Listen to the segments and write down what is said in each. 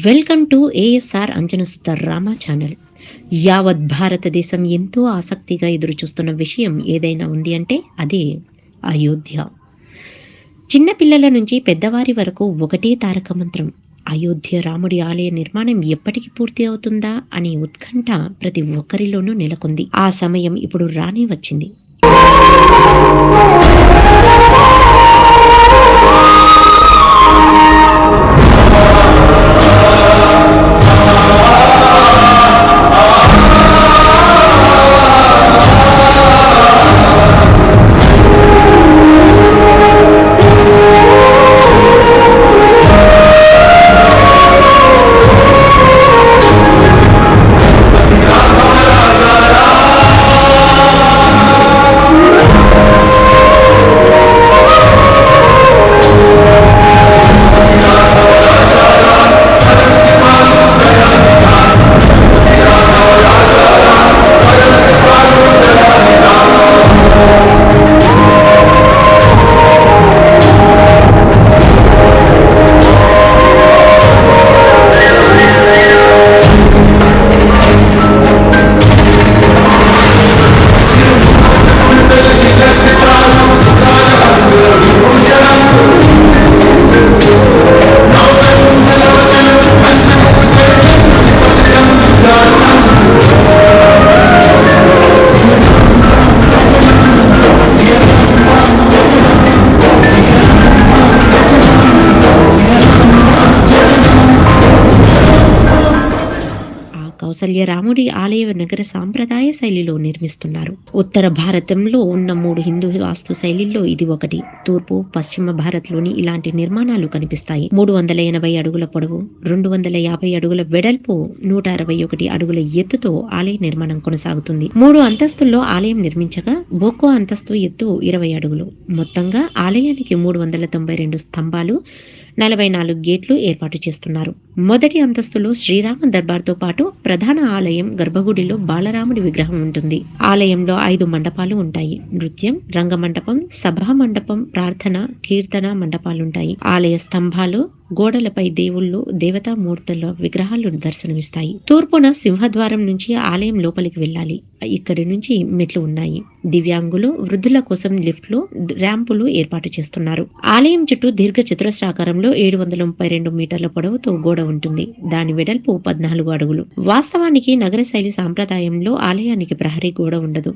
Welcome to ASR Anjanasuta Rama channel. యావత్ భారతదేశం ఎంతో ఆసక్తిగా ఎదురుచూస్తున్న విషయం ఏదైనా ఉంది అంటే అదే అయోధ్య. చిన్నపిల్లల నుంచి పెద్దవారి వరకు ఒకటే తారక మంత్రం అయోధ్య రాముడి ఆలయ నిర్మాణం ఎప్పటికి పూర్తి అవుతుందా అనే ఉత్కంఠ ప్రతి ఒక్కరిలోనూ నెలకొంది. ఆ సమయం ఇప్పుడు రానే వచ్చింది. ఆ రాముడి ఆలయ నగర సాంప్రదాయ శైలిలో నిర్మిస్తున్నారు. ఉత్తర భారతంలో ఉన్న మూడు హిందూ వాస్తు శైలిల్లో ఇది ఒకటి. తూర్పు పశ్చిమ భారత్లోని ఇలాంటి నిర్మాణాలు కనిపిస్తాయి. మూడు వందల ఎనభై అడుగుల పొడవు రెండు వందల యాభై అడుగుల వెడల్పు నూట అరవై ఒకటి అడుగుల ఎత్తుతో ఆలయ నిర్మాణం కొనసాగుతుంది. మూడు అంతస్తుల్లో ఆలయం నిర్మించగా బొక్కో అంతస్తు ఎత్తు ఇరవై అడుగులు. మొత్తంగా ఆలయానికి మూడు వందల తొంభై రెండు స్తంభాలు నలభై నాలుగు గేట్లు ఏర్పాటు చేస్తున్నారు. మొదటి అంతస్తులో శ్రీరామ దర్బార్తో పాటు ప్రధాన ఆలయం గర్భగుడిలో బాలరాముడి విగ్రహం ఉంటుంది. ఆలయంలో ఐదు మండపాలు ఉంటాయి. నృత్యం రంగమండపం సభా మండపం ప్రార్థన కీర్తన మండపాలుంటాయి. ఆలయ స్తంభాలు గోడలపై దేవుళ్ళు దేవతామూర్తుల విగ్రహాలు దర్శనమిస్తాయి. తూర్పున సింహద్వారం నుంచి ఆలయం లోపలికి వెళ్ళాలి. ఇక్కడి నుంచి మెట్లు ఉన్నాయి. దివ్యాంగులు వృద్ధుల కోసం లిఫ్ట్లు ర్యాంపులు ఏర్పాటు చేస్తున్నారు. ఆలయం చుట్టూ దీర్ఘ చతురస్రాకారంలో ఏడు వందల ముప్పై రెండు మీటర్ల పొడవుతో గోడ ఉంటుంది. దాని వెడల్పు పద్నాలుగు అడుగులు. వాస్తవానికి నగర శైలి సాంప్రదాయంలో ఆలయానికి ప్రహరీ గోడ ఉండదు.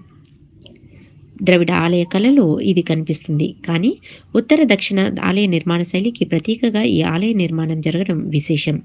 ద్రవిడ ఆలయ కళలో ఇది కనిపిస్తుంది. కానీ ఉత్తర దక్షిణ ఆలయ నిర్మాణ శైలికి ప్రతీకగా ఈ ఆలయ నిర్మాణం జరగడం విశేషం.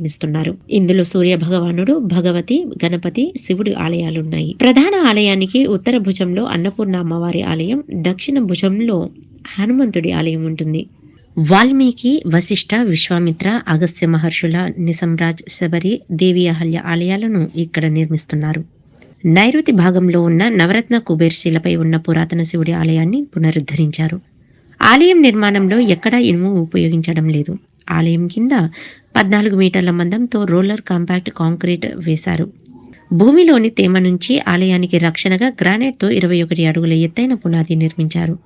నిర్మిస్తున్నారు. ఇందులో సూర్య భగవానుడు భగవతి గణపతి శివుడి ఆలయాలున్నాయి. ప్రధాన ఆలయానికి ఉత్తర భుజంలో అన్నపూర్ణ అమ్మవారి ఆలయం దక్షిణ భుజంలో హనుమంతుడి ఆలయం ఉంటుంది. వాల్మీకి వశిష్ఠ విశ్వామిత్ర అగస్త్య మహర్షుల నిసంరాజ్ శబరి దేవి అహల్య ఆలయాలను ఇక్కడ నిర్మిస్తున్నారు. నైరుతి భాగంలో ఉన్న నవరత్న కుబేర్శిలపై ఉన్న పురాతన శివుడి ఆలయాన్ని పునరుద్ధరించారు. ఆలయం నిర్మాణంలో ఎక్కడా ఇనుము ఉపయోగించడం లేదు. ఆలయం కింద పద్నాలుగు మీటర్ల మందంతో రోలర్ కాంపాక్ట్ కాంక్రీట్ వేశారు. భూమిలోని తేమ నుంచి ఆలయానికి రక్షణగా గ్రానైట్తో ఇరవై ఒకటి అడుగుల ఎత్తైన పునాది నిర్మించారు.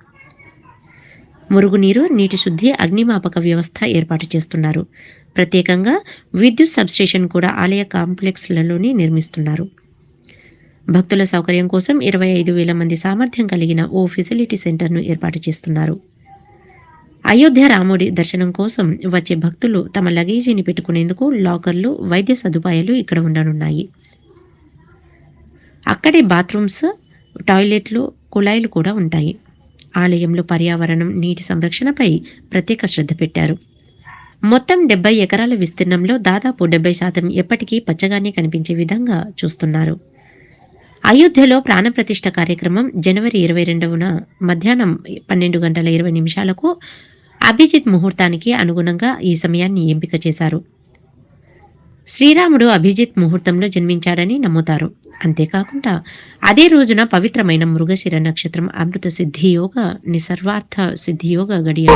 మురుగునీరు నీటి శుద్ధి అగ్నిమాపక వ్యవస్థ ఏర్పాటు చేస్తున్నారు. ప్రత్యేకంగా విద్యుత్ సబ్స్టేషన్ కూడా ఆలయ కాంప్లెక్స్లలోని నిర్మిస్తున్నారు. భక్తుల సౌకర్యం కోసం ఇరవై ఐదు వేల మంది సామర్థ్యం కలిగిన ఓ ఫెసిలిటీ సెంటర్ను ఏర్పాటు చేస్తున్నారు. అయోధ్య రాముడి దర్శనం కోసం వచ్చే భక్తులు తమ లగేజీని పెట్టుకునేందుకు లాకర్లు వైద్య సదుపాయాలు ఇక్కడ ఉండనున్నాయి. అక్కడే బాత్రూమ్స్ టాయిలెట్లు కుళాయిలు కూడా ఉంటాయి. ఆలయంలో పర్యావరణం నీటి సంరక్షణపై ప్రత్యేక శ్రద్ధ పెట్టారు. మొత్తం డెబ్బై ఎకరాల విస్తీర్ణంలో దాదాపు డెబ్బై శాతం ఎప్పటికీ పచ్చగానే కనిపించే విధంగా చూస్తున్నారు. అయోధ్యలో ప్రాణప్రతిష్ఠ కార్యక్రమం జనవరి ఇరవై రెండవన మధ్యాహ్నం పన్నెండు గంటల ఇరవై నిమిషాలకు అభిజిత్ ముహూర్తానికి అనుగుణంగా ఈ సమయాన్ని ఎంపిక చేశారు. శ్రీరాముడు అభిజిత్ ముహూర్తంలో జన్మించాడని నమ్ముతారు. అంతేకాకుండా అదే రోజున పవిత్రమైన మృగశిర నక్షత్రం అమృత సిద్ధియోగ నిసర్వార్థ సిద్ధియోగ గడియ